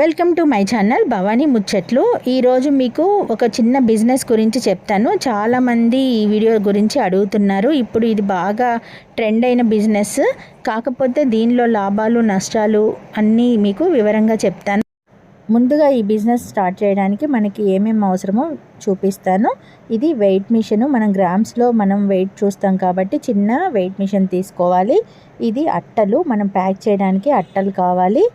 Welcome to my channel Bhavani ముచ్చట్లు. ఈరోజు మీకు ఒక చిన్న బిజినెస్ గురించి చెప్తాను. చాలామంది ఈ వీడియో గురించి అడుగుతున్నారు. ఇప్పుడు ఇది బాగా ట్రెండ్ అయిన బిజినెస్. కాకపోతే దీనిలో లాభాలు నష్టాలు అన్నీ మీకు వివరంగా చెప్తాను. ముందుగా ఈ బిజినెస్ స్టార్ట్ చేయడానికి మనకి ఏమేమి అవసరమో చూపిస్తాను. ఇది వెయిట్ మిషన్. మనం గ్రామ్స్లో మనం వెయిట్ చూస్తాం కాబట్టి చిన్న వెయిట్ మిషన్ తీసుకోవాలి. ఇది అట్టలు. మనం ప్యాక్ చేయడానికి అట్టలు కావాలి.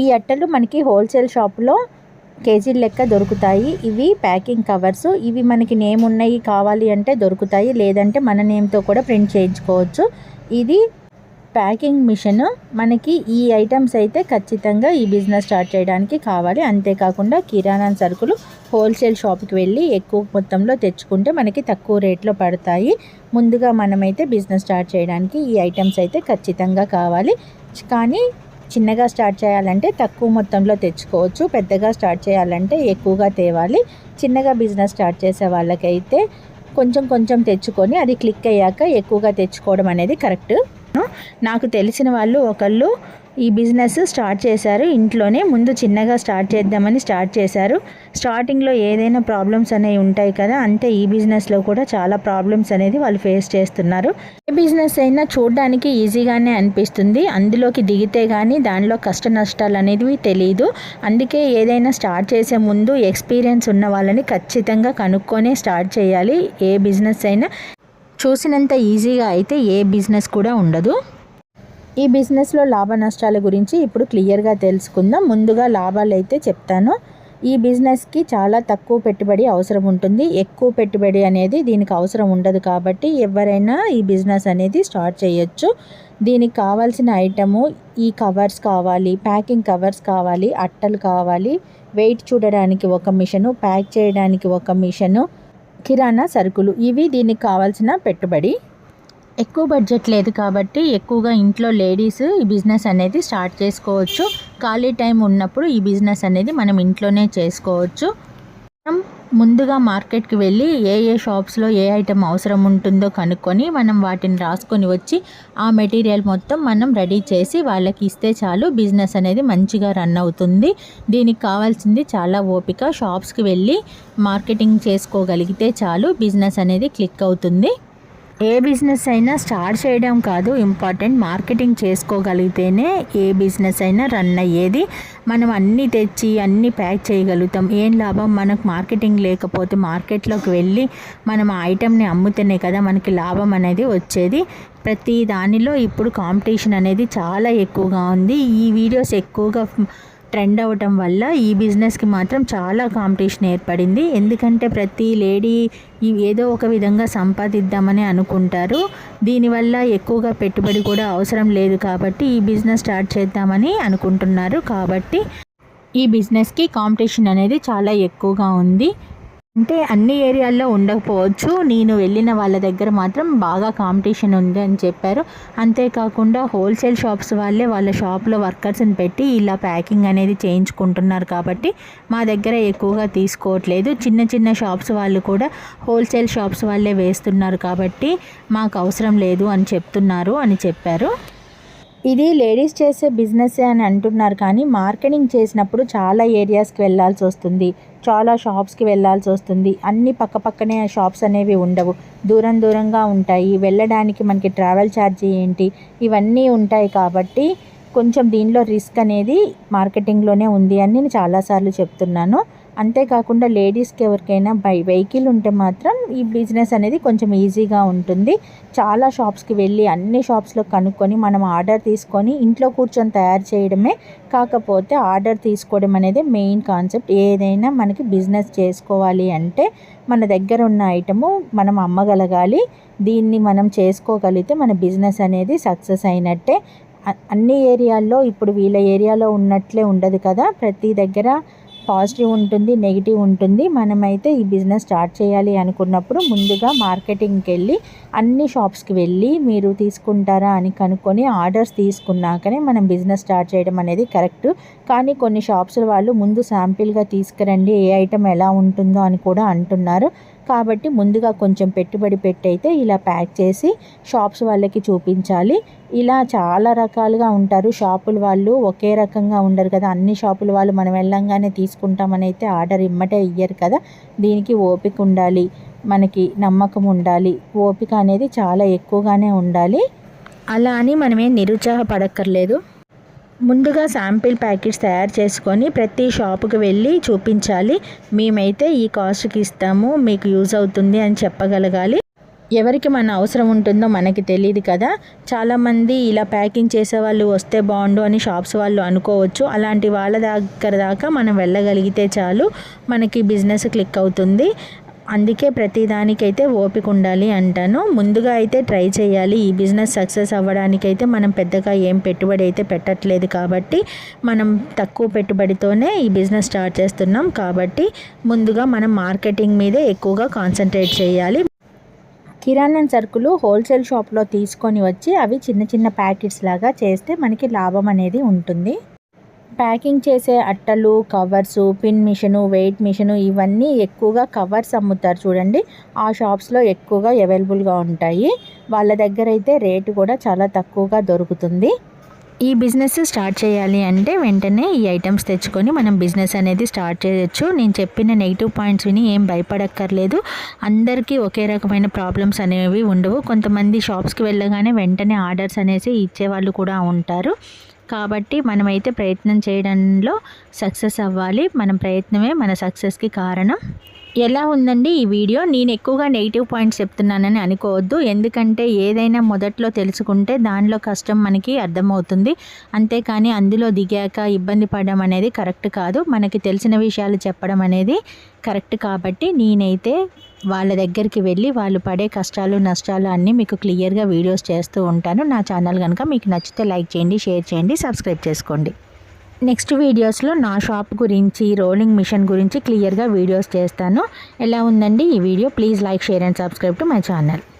ఈ అట్టలు మనకి హోల్సేల్ షాప్లో కేజీల లెక్క దొరుకుతాయి. ఇవి ప్యాకింగ్ కవర్స్. ఇవి మనకి నేమ్ ఉన్నాయి కావాలి అంటే దొరుకుతాయి. లేదంటే మన నేమ్తో కూడా ప్రింట్ చేయించుకోవచ్చు. ఇది ప్యాకింగ్ మిషన్. మనకి ఈ ఐటమ్స్ అయితే ఖచ్చితంగా ఈ బిజినెస్ స్టార్ట్ చేయడానికి కావాలి. అంతేకాకుండా కిరాణా సరుకులు హోల్సేల్ షాప్కి వెళ్ళి ఎక్కువ మొత్తంలో తెచ్చుకుంటే మనకి తక్కువ రేట్లో పడతాయి. ముందుగా మనమైతే బిజినెస్ స్టార్ట్ చేయడానికి ఈ ఐటమ్స్ అయితే ఖచ్చితంగా కావాలి. కానీ చిన్నగా స్టార్ట్ చేయాలంటే తక్కువ మొత్తంలో తెచ్చుకోవచ్చు పెద్దగా స్టార్ట్ చేయాలంటే ఎక్కువగా తేవాలి. చిన్నగా బిజినెస్ స్టార్ట్ చేసే వాళ్ళకైతే కొంచెం కొంచెం తెచ్చుకొని అది క్లిక్ అయ్యాక ఎక్కువగా తెచ్చుకోవడం అనేది కరెక్ట్. నాకు తెలిసిన వాళ్ళు ఒకళ్ళు ఈ బిజినెస్ స్టార్ట్ చేశారు. ఇంట్లోనే ముందు చిన్నగా స్టార్ట్ చేద్దామని స్టార్ట్ చేశారు. స్టార్టింగ్లో ఏదైనా ప్రాబ్లమ్స్ అనేవి ఉంటాయి కదా అంతే ఈ బిజినెస్లో కూడా చాలా ప్రాబ్లమ్స్ అనేది వాళ్ళు ఫేస్ చేస్తున్నారు. ఏ బిజినెస్ అయినా చూడడానికి ఈజీగానే అనిపిస్తుంది. అందులోకి దిగితే కానీ దానిలో కష్ట నష్టాలు అనేవి తెలియదు అందుకే ఏదైనా స్టార్ట్ చేసే ముందు ఎక్స్పీరియన్స్ ఉన్న వాళ్ళని ఖచ్చితంగా కనుక్కొనే స్టార్ట్ చేయాలి. ఏ బిజినెస్ అయినా చూసినంత ఈజీగా అయితే ఏ బిజినెస్ కూడా ఉండదు. ఈ బిజినెస్లో లాభ నష్టాల గురించి ఇప్పుడు క్లియర్గా తెలుసుకుందాం. ముందుగా లాభాలు అయితే చెప్తాను. ఈ బిజినెస్కి చాలా తక్కువ పెట్టుబడి అవసరం ఉంటుంది. ఎక్కువ పెట్టుబడి అనేది దీనికి అవసరం ఉండదు కాబట్టి ఎవరైనా ఈ బిజినెస్ అనేది స్టార్ట్ చేయొచ్చు. దీనికి కావాల్సిన ఐటము ఈ కవర్స్ కావాలి ప్యాకింగ్ కవర్స్ కావాలి అట్టలు కావాలి వెయిట్ చూడడానికి ఒక మిషను ప్యాక్ చేయడానికి ఒక మిషను కిరాణా సరుకులు ఇవి దీనికి కావాల్సిన పెట్టుబడి. ఎక్కువ బడ్జెట్ లేదు కాబట్టి ఎక్కువగా ఇంట్లో లేడీస్ ఈ బిజినెస్ అనేది స్టార్ట్ చేసుకోవచ్చు. ఖాళీ టైం ఉన్నప్పుడు ఈ బిజినెస్ అనేది మనం ఇంట్లోనే చేసుకోవచ్చు. మనం ముందుగా మార్కెట్కి వెళ్ళి ఏ ఏ షాప్స్లో ఏ ఐటెం అవసరం ఉంటుందో కనుక్కొని మనం వాటిని రాసుకొని వచ్చి ఆ మెటీరియల్ మొత్తం మనం రెడీ చేసి వాళ్ళకి ఇస్తే చాలు బిజినెస్ అనేది మంచిగా రన్ అవుతుంది. దీనికి కావాల్సింది చాలా ఓపిక. షాప్స్కి వెళ్ళి మార్కెటింగ్ చేసుకోగలిగితే చాలు బిజినెస్ అనేది క్లిక్ అవుతుంది. ఏ బిజినెస్ అయినా స్టార్ట్ చేయడం కాదు ఇంపార్టెంట్ మార్కెటింగ్ చేసుకోగలిగితేనే ఏ బిజినెస్ అయినా రన్ అయ్యేది. మనం అన్నీ తెచ్చి అన్నీ ప్యాక్ చేయగలుగుతాం. ఏం లాభం? మనకు మార్కెటింగ్ లేకపోతే మార్కెట్లోకి వెళ్ళి మనం ఆ ఐటెంని అమ్ముతేనే కదా మనకి లాభం అనేది వచ్చేది. ప్రతి దానిలో ఇప్పుడు కాంపిటీషన్ అనేది చాలా ఎక్కువగా ఉంది. ఈ వీడియోస్ ఎక్కువగా ట్రెండ్ అవ్వటం వల్ల ఈ బిజినెస్కి మాత్రం చాలా కాంపిటీషన్ ఏర్పడింది. ఎందుకంటే ప్రతి లేడీ ఏదో ఒక విధంగా సంపాదిద్దామని అనుకుంటారు. దీనివల్ల ఎక్కువగా పెట్టుబడి కూడా అవసరం లేదు కాబట్టి ఈ బిజినెస్ స్టార్ట్ చేద్దామని అనుకుంటున్నారు. కాబట్టి ఈ బిజినెస్కి కాంపిటీషన్ అనేది చాలా ఎక్కువగా ఉంది. అంటే అన్ని ఏరియాల్లో ఉండకపోవచ్చు. నేను వెళ్ళిన వాళ్ళ దగ్గర మాత్రం బాగా కాంపిటీషన్ ఉంది అని చెప్పారు. అంతేకాకుండా హోల్సేల్ షాప్స్ వాళ్ళే వాళ్ళ షాప్లో వర్కర్స్ని పెట్టి ఇలా ప్యాకింగ్ అనేది చేయించుకుంటున్నారు కాబట్టి మా దగ్గర ఎక్కువగా తీసుకోవట్లేదు. చిన్న చిన్న షాప్స్ వాళ్ళు కూడా హోల్సేల్ షాప్స్ వాళ్ళే వేస్తున్నారు కాబట్టి మాకు అవసరం లేదు అని చెప్తున్నారు అని చెప్పారు. ఇది లేడీస్ చేసే బిజినెస్ అని అంటున్నారు కానీ మార్కెటింగ్ చేసినప్పుడు చాలా ఏరియాస్కి వెళ్ళాల్సి వస్తుంది. చాలా షాప్స్కి వెళ్ళాల్సి వస్తుంది. అన్ని పక్క పక్కనే షాప్స్ అనేవి ఉండవు. దూరం దూరంగా ఉంటాయి. వెళ్ళడానికి మనకి ట్రావెల్ ఛార్జీ ఏంటి? ఇవన్నీ ఉంటాయి కాబట్టి కొంచెం దీనిలో రిస్క్ అనేది మార్కెటింగ్లోనే ఉంది అని నేను చాలాసార్లు చెప్తున్నాను. అంతేకాకుండా లేడీస్కి ఎవరికైనా బై వెహికల్ ఉంటే మాత్రం ఈ బిజినెస్ అనేది కొంచెం ఈజీగా ఉంటుంది. చాలా షాప్స్కి వెళ్ళి అన్ని షాప్స్లో కనుక్కొని మనం ఆర్డర్ తీసుకొని ఇంట్లో కూర్చొని తయారు చేయడమే కాకపోతే ఆర్డర్ తీసుకోవడం అనేది మెయిన్ కాన్సెప్ట్. ఏదైనా మనకి బిజినెస్ చేసుకోవాలి అంటే మన దగ్గర ఉన్న ఐటము మనం అమ్మగలగాలి. దీన్ని మనం చేసుకోగలిగితే మన బిజినెస్ అనేది సక్సెస్ అయినట్టే. అన్ని ఏరియాల్లో ఇప్పుడు వీళ్ళ ఏరియాలో ఉన్నట్లే ఉండదు కదా. ప్రతి దగ్గర పాజిటివ్ ఉంటుంది నెగిటివ్ ఉంటుంది. మనమైతే ఈ బిజినెస్ స్టార్ట్ చేయాలి అనుకున్నప్పుడు ముందుగా మార్కెటింగ్కి వెళ్ళి అన్ని షాప్స్కి వెళ్ళి మీరు తీసుకుంటారా అని కనుక్కొని ఆర్డర్స్ తీసుకున్నాకనే మనం బిజినెస్ స్టార్ట్ చేయడం అనేది కరెక్ట్. కానీ కొన్ని షాప్స్ వాళ్ళు ముందు శాంపిల్గా తీసుకురండి ఏ ఐటెం ఎలా ఉంటుందో అని కూడా అంటున్నారు. కాబట్టి ముందుగా కొంచెం పెట్టుబడి పెట్టి అయితే ఇలా ప్యాక్ చేసి షాప్స్ వాళ్ళకి చూపించాలి. ఇలా చాలా రకాలుగా ఉంటారు. షాపుల వాళ్ళు ఒకే రకంగా ఉండరు కదా. అన్ని షాపుల వాళ్ళు మనం వెళ్ళంగానే తీసుకుంటామని అయితే ఆర్డర్ ఇమ్మటే ఇయ్యరు కదా. దీనికి ఓపిక ఉండాలి. మనకి నమ్మకం ఉండాలి. ఓపిక అనేది చాలా ఎక్కువగానే ఉండాలి. అలా అని మనమేం నిరుత్సాహపడక్కర్లేదు. ముందుగా శాంపిల్ ప్యాకెట్స్ తయారు చేసుకొని ప్రతి షాపుకి వెళ్ళి చూపించాలి. మేమైతే ఈ కాస్ట్కి ఇస్తాము మీకు యూజ్ అవుతుంది అని చెప్పగలగాలి. ఎవరికి మన అవసరం ఉంటుందో మనకి తెలియదు కదా. చాలామంది ఇలా ప్యాకింగ్ చేసే వాళ్ళు వస్తే బాగుండు అని షాప్స్ వాళ్ళు అనుకోవచ్చు. అలాంటి వాళ్ళ దగ్గర దాకా మనం వెళ్ళగలిగితే చాలు. మనకి బిజినెస్ క్లిక్ అవుతుంది. అందుకే ప్రతిదానికైతే ఓపిక ఉండాలి అంటాను. ముందుగా అయితే ట్రై చేయాలి. ఈ బిజినెస్ సక్సెస్ అవ్వడానికైతే మనం పెద్దగా ఏం పెట్టుబడి అయితే పెట్టట్లేదు కాబట్టి మనం తక్కువ పెట్టుబడితోనే ఈ బిజినెస్ స్టార్ట్ చేస్తున్నాం కాబట్టి ముందుగా మనం మార్కెటింగ్ మీదే ఎక్కువగా కాన్సన్ట్రేట్ చేయాలి. కిరాణా సరుకులు హోల్సేల్ షాప్లో తీసుకొని వచ్చి అవి చిన్న చిన్న ప్యాకెట్స్ లాగా చేస్తే మనకి లాభం అనేది ఉంటుంది. ప్యాకింగ్ చేసే అట్టలు covers pin machine weight machine ఇవన్నీ ఎక్కువగా కవర్స్ అమ్ముతారు చూడండి. ఆ షాప్స్లో ఎక్కువగా అవైలబుల్గా ఉంటాయి. వాళ్ళ దగ్గర అయితే రేటు కూడా చాలా తక్కువగా దొరుకుతుంది. ఈ బిజినెస్ స్టార్ట్ చేయాలి అంటే వెంటనే ఈ ఐటమ్స్ తెచ్చుకొని మనం బిజినెస్ అనేది స్టార్ట్ చేయొచ్చు. నేను చెప్పిన నెగిటివ్ పాయింట్స్ విని ఏం భయపడక్కర్లేదు. అందరికీ ఒకే రకమైన ప్రాబ్లమ్స్ అనేవి ఉండవు. కొంతమంది షాప్స్కి వెళ్ళగానే వెంటనే ఆర్డర్స్ అనేసి ఇచ్చేవాళ్ళు కూడా ఉంటారు. కాబట్టి మనమైతే ప్రయత్నం చేయడంలో సక్సెస్ అవ్వాలి. మన ప్రయత్నమే మన సక్సెస్కి కారణం. ఎలా ఉందండి ఈ వీడియో? నేను ఎక్కువగా నెగిటివ్ పాయింట్స్ చెప్తున్నానని అనుకోవద్దు. ఎందుకంటే ఏదైనా మొదట్లో తెలుసుకుంటే దానిలో కష్టం మనకి అర్థమవుతుంది. అంతేకాని అందులో దిగాక ఇబ్బంది పడడం అనేది కరెక్ట్ కాదు. మనకి తెలిసిన విషయాలు చెప్పడం అనేది కరెక్ట్ కాబట్టి నేనైతే వాళ్ళ దగ్గరికి వెళ్ళి వాళ్ళు పడే కష్టాలు నష్టాలు అన్నీ మీకు క్లియర్గా వీడియోస్ చేస్తూ ఉంటాను. నా ఛానల్ కనుక మీకు నచ్చితే లైక్ చేయండి షేర్ చేయండి సబ్స్క్రైబ్ చేసుకోండి. నెక్స్ట్ వీడియోస్లో నా షాప్ గురించి రోలింగ్ మిషన్ గురించి క్లియర్గా వీడియోస్ చేస్తాను. ఎలా ఉందండి ఈ video? Please like share and subscribe to my channel.